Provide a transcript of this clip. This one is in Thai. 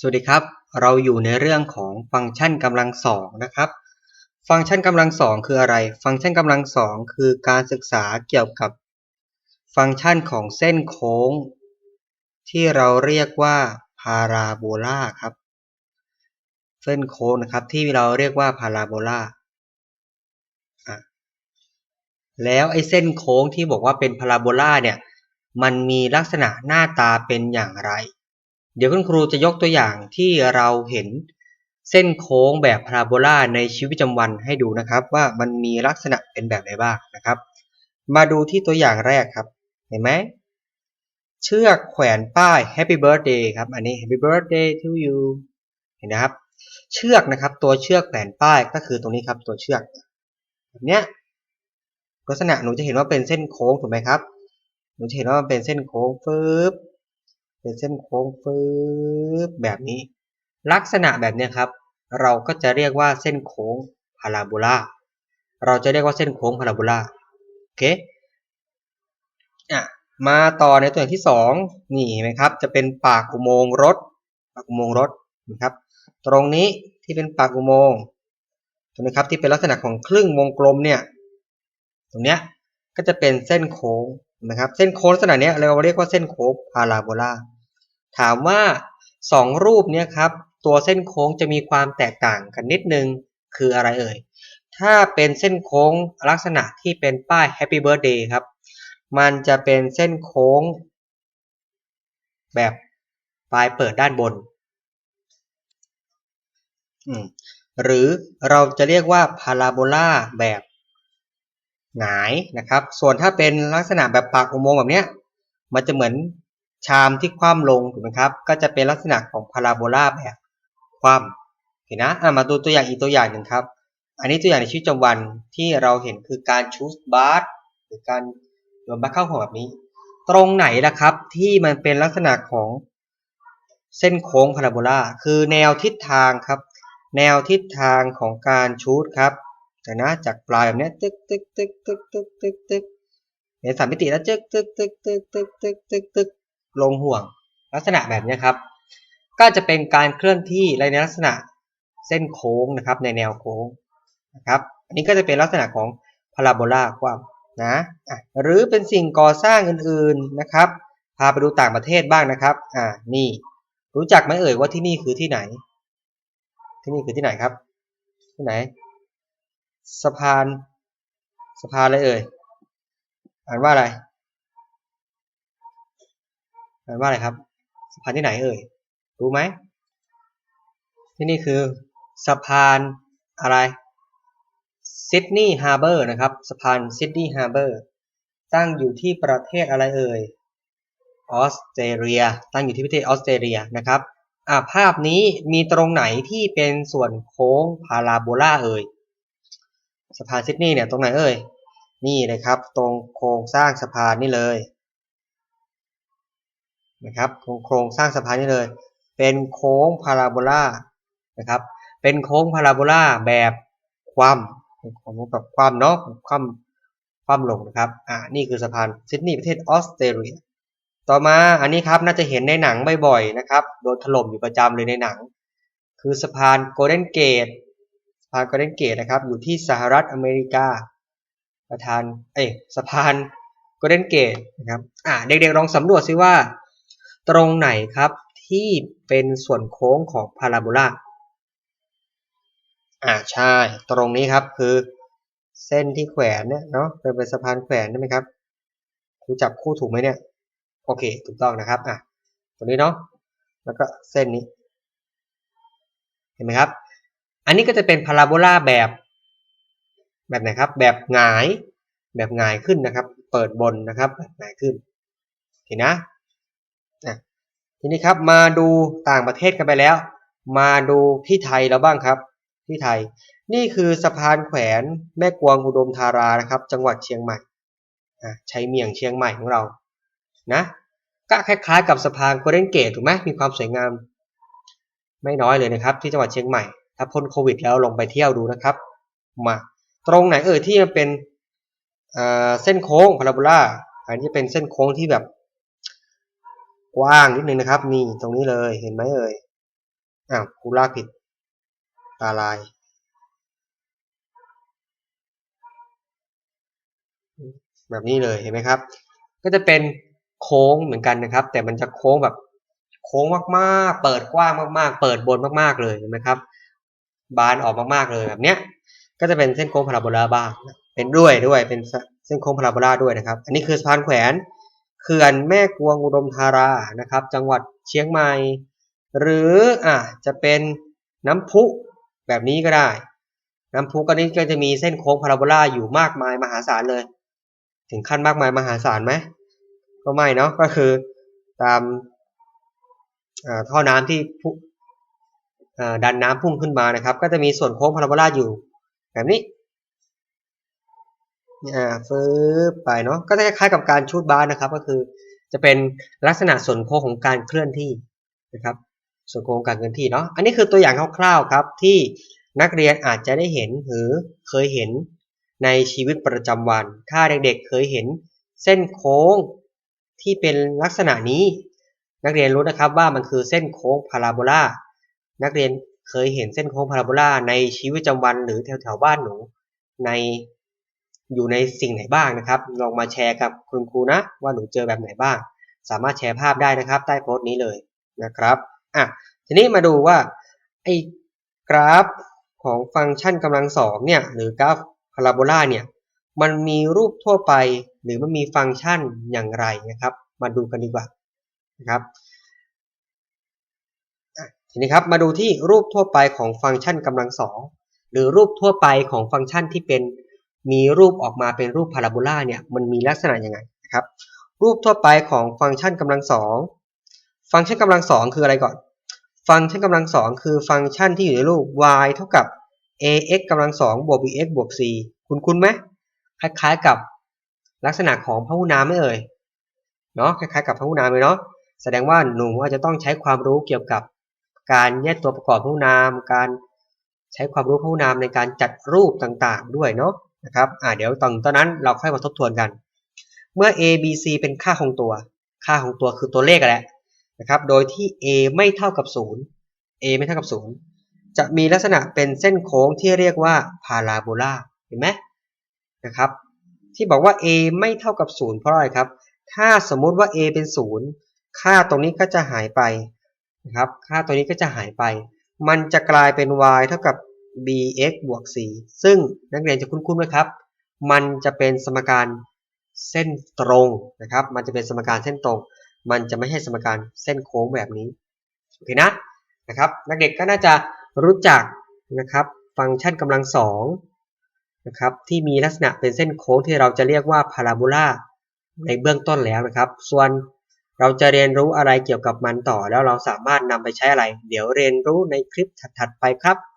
สวัสดีครับ เราอยู่ในเรื่องของฟังก์ชันกำลังสองนะครับ ฟังก์ชันกำลังสองคืออะไร ฟังก์ชันกำลังสองคือการศึกษาเกี่ยวกับ ฟังก์ชันของเส้นโค้ง ที่เราเรียกว่าพาราโบลาครับ เส้นโค้งนะครับที่เราเรียกว่าพาราโบลาแล้วไอ้เส้นโค้งที่บอกว่าเป็นพาราโบลาเนี่ย มันมีลักษณะหน้าตาเป็นอย่างไร เดี๋ยวคุณครูจะยกตัวอย่างที่เราเห็นเส้นโค้งแบบพาราโบลาในชีวิตประจำวันให้ดูนะครับ ว่ามันมีลักษณะเป็นแบบไหนบ้างนะครับ มาดูที่ตัวอย่างแรกครับ เห็นไหมเชือกแขวนป้าย Happy Birthday ครับอันนี้ Happy Birthday to you เห็นนะครับ เชือกนะครับ ตัวเชือกแขวนป้ายก็คือตรงนี้ครับตัวเชือกแบบเนี้ยลักษณะหนูจะเห็นว่าเป็นเส้นโค้งถูกไหมครับหนูจะเห็นว่ามันเป็นเส้นโค้งฟึบ เป็นเส้นโค้งฟึบแบบนี้ ลักษณะแบบนี้ครับ เราก็จะเรียกว่าเส้นโค้งพาราโบลาเราจะเรียกว่าเส้นโค้งพาราโบลาโอเคอะมาต่อในตัวอย่างที่สองนี่เห็นไหมครับ จะเป็นปากอุโมงค์รถ ปากอุโมงค์รถนะครับ ตรงนี้ที่เป็นปากอุโมงค์ถูกไหมครับที่เป็นลักษณะของครึ่งวงกลมเนี่ย ตรงเนี้ยก็จะเป็นเส้นโค้งนะครับ เส้นโค้งลักษณะนี้เราเรียกว่าเส้นโค้งพาราโบลา ถามว่าสองรูปเนี้ยครับตัวเส้นโค้งจะมีความแตกต่างกันนิดนึงคืออะไรเอ่ย ถ้าเป็นเส้นโค้งลักษณะที่เป็นป้าย Happy Birthday ครับ มันจะเป็นเส้นโค้ง แบบปลายเปิดด้านบน หรือเราจะเรียกว่าพาราโบลาแบบหงายนะครับ ส่วนถ้าเป็นลักษณะแบบปากอุโมงค์แบบเนี้ย มันจะเหมือน ชามที่คว่ำลงถูกไหมครับ ก็จะเป็นลักษณะของพาราโบลาแบบคว่ำเห็นนะะมาดูตัวอย่างอีกตัวอย่างหนึ่งครับ อันนี้ตัวอย่างในชีวิตประจำวันที่เราเห็นคือการชูสบาร์หรือการโยนบัคเข้าของแบบนี้ ตรงไหนล่ะครับที่มันเป็นลักษณะของเส้นโค้งพาราโบลาคือแนวทิศทางครับ แนวทิศทางของการชูดครับจากนะจากปลายแบบนี้ตึกตึกตึกตึกตึกตึกตึกในสามมิติแล้วตึกตึกตึกตึกตึกตึกตึกตึก ลงห่วงลักษณะแบบนี้ครับ ก็จะเป็นการเคลื่อนที่ในลักษณะเส้นโค้งนะครับในแนวโค้งนะครับ อันนี้ก็จะเป็นลักษณะของพาราโบลาความนะหรือเป็นสิ่งก่อสร้างอื่นๆนะครับ พาไปดูต่างประเทศบ้างนะครับอ่านี่รู้จักไหมเอ่ยว่าที่นี่คือที่ไหน ที่นี่คือที่ไหนครับ ที่ไหน สะพานสะพานอะไรเอ่ยอ่านว่าอะไร อ่านว่าอะไรครับสะพานที่ไหนเอ่ยรู้ไหมที่นี่คือสะพานอะไรซิดนีย์ฮาร์เบอร์นะครับสะพานซิดนีย์ฮาร์เบอร์ตั้งอยู่ที่ประเทศอะไรเอ่ยออสเตรเลีย ตั้งอยู่ที่ประเทศออสเตรเลียนะครับอ่าภาพนี้มีตรงไหนที่เป็นส่วนโค้งพาราโบลาเอ่ยสะพานซิดนีย์เนี่ยตรงไหนเอ่ยนี่เลยครับ ตรงโครงสร้างสะพานนี่เลย นะครับโครงสร้างสะพานนี่เลย เป็นโค้งพาราโบลานะครับ เป็นโค้งพาราโบลาแบบความของแบบความเนาะความความลงนะครับอ่านี่คือสะพานซิดนีย์ประเทศออสเตรเลียต่อมาอันนี้ครับน่าจะเห็นในหนังบ่อยๆนะครับโดนถล่มอยู่ประจำเลยในหนัง คือสะพานโกลเด้นเกตสะพานโกลเด้นเกตนะครับอยู่ที่สหรัฐอเมริกา ประธานเอ้สะพานโกลเด้นเกตนะครับอ่าเด็กๆลองสำรวจซิว่า ตรงไหนครับที่เป็นส่วนโค้งของพาราโบลาอ่าใช่ ตรงนี้ครับคือ เส้นที่แขวนเนี่ยเนาะเป็นเป็นสะพานแขวนใช่ไหมครับครูจับคู่ถูกไหมเนี่ยโอเคถูกต้องนะครับอะตรงนี้เนาะแล้วก็เส้นนี้ เห็นไหมครับ อันนี้ก็จะเป็นพาราโบลาแบบ แบบไหนครับ แบบหงาย แบบหงายขึ้นนะครับ เปิดบนนะครับแบบหงายขึ้นเห็นนะ ทีนี้ครับมาดูต่างประเทศกันไปแล้ว มาดูที่ไทยแล้วบ้างครับ ที่ไทย นี่คือสะพานแขวนแม่กวงอุดมธารานะครับ จังหวัดเชียงใหม่ใชัยเมียงเชียงใหม่ของเรานะก็คล้ายๆกับสะพานโกลเด้นเกตถูกไหมมีความสวยงาม ไม่น้อยเลยนะครับ ที่จังหวัดเชียงใหม่ ถ้าพ้นโควิดแล้วลองไปเที่ยวดูนะครับมาตรงไหนเออที่มันเป็นเส้นโค้งพาราโบลาอันนี้เป็นเส้นโค้งที่แบบ กว้างนิดนึงนะครับนี่ตรงนี้เลยเห็นไหมเอ่ยอ้าวครูลากผิดตาลายแบบนี้เลยเห็นไหมครับ ก็จะเป็นโค้งเหมือนกันนะครับ แต่มันจะโค้งแบบโค้งมากๆ เปิดกว้างมากๆ เปิดบนมากๆเลยเห็นไหมครับ บานออกมากๆเลยแบบเนี้ย ก็จะเป็นเส้นโค้งพาราโบลาบ้างเป็นด้วยด้วยเป็นเส้นโค้งพาราโบลาด้วยนะครับ อันนี้คือสะพานแขวน ขื่อนแม่กวงอุดมธารานะครับ จังหวัดเชียงใหม่ หรืออะจะเป็นน้ำพุแบบนี้ก็ได้ น้ำพุก็นี้ก็จะมีเส้นโค้งพาราโบลาอยู่มากมายมหาศาลเลย ถึงขั้นมากมายมหาศาลไหมก็ไม่เนาะก็คือตามท่อน้ำที่ดันน้ำพุ่งขึ้นมานะครับ ก็จะมีส่วนโค้งพาราโบลาอยู่แบบนี้ อ่าฟืบไปเนาะก็จะคล้ายๆกับการชูดบาร์นะครับ ก็คือจะเป็นลักษณะส่วนโค้งของการเคลื่อนที่นะครับ ส่วนโค้งการเคลื่อนที่เนาะอันนี้คือตัวอย่างคร่าวๆครับที่นักเรียนอาจจะได้เห็นหรือเคยเห็นในชีวิตประจำวัน ถ้าเด็กๆเคยเห็นเส้นโค้งที่เป็นลักษณะนี้ นักเรียนรู้นะครับว่ามันคือเส้นโค้งพาราโบลานักเรียนเคยเห็นเส้นโค้งพาราโบลาในชีวิตประจำวันหรือแถวๆบ้านหนูใน อยู่ในสิ่งไหนบ้างนะครับ ลองมาแชร์กับคุณครูนะ ว่าหนูเจอแบบไหนบ้าง สามารถแชร์ภาพได้นะครับ ใต้โพสต์นี้เลยนะครับอะทีนี้มาดูว่าไอ้กราฟของฟังก์ชันกำลังสองเนี่ยหรือกราฟพาราโบลาเนี่ยมันมีรูปทั่วไปหรือมันมีฟังก์ชันอย่างไรนะครับ มาดูกันดีกว่านะครับทีนี้ครับมาดูที่รูปทั่วไปของฟังก์ชันกำลังสองหรือรูปทั่วไปของฟังก์ชันที่เป็น มีรูปออกมาเป็นรูปพาราโบลาเนี่ยมันมีลักษณะยังไงนะครับ รูปทั่วไปของฟังก์ชันกำลังสองฟังก์ชันกำลังสองคืออะไรก่อน ฟังก์ชันกำลังสองคือฟังก์ชันที่อยู่ในรูป y เท่ากับ ax กำลังสองบวก bx บวก c คุณคุ้นไหมคล้ายๆกับลักษณะของพหุนามไม่เอ่ยเนาะคล้ายๆกับพหุนามเลยเนาะแสดงว่าหนูอาจจะต้องใช้ความรู้เกี่ยวกับการแยกตัวประกอบพหุนาม การใช้ความรู้พหุนามในการจัดรูปต่างๆ ด้วยเนาะ นะครับอ่าเดี๋ยวตอนตอนนั้นเราค่อยมาทบทวนกัน เมื่อ a b c เป็นค่าของตัว ค่าของตัวคือตัวเลขแหละนะครับ โดยที่ a ไม่เท่ากับ 0 a ไม่เท่ากับ 0 จะมีลักษณะเป็นเส้นโค้งที่เรียกว่าพาราโบลาเห็นไหมนะครับ ที่บอกว่า a ไม่เท่ากับ 0 เพราะอะไรครับ ถ้าสมมุติว่า a เป็น 0 ค่าตรงนี้ก็จะหายไปนะครับ ค่าตัวนี้ก็จะหายไป มันจะกลายเป็น y เท่ากับ bx บวก c ซึ่งนักเรียนจะคุ้นๆไหมครับ มันจะเป็นสมการเส้นตรงนะครับ มันจะเป็นสมการเส้นตรง มันจะไม่ใช่สมการเส้นโค้งแบบนี้ โอเคนะนะครับ นักเด็กก็น่าจะรู้จักนะครับ ฟังก์ชันกำลังสองนะครับ ที่มีลักษณะเป็นเส้นโค้งที่เราจะเรียกว่าพาราโบลาในเบื้องต้นแล้วนะครับ ส่วนเราจะเรียนรู้อะไรเกี่ยวกับมันต่อ แล้วเราสามารถนำไปใช้อะไร เดี๋ยวเรียนรู้ในคลิปถัดๆไปครับ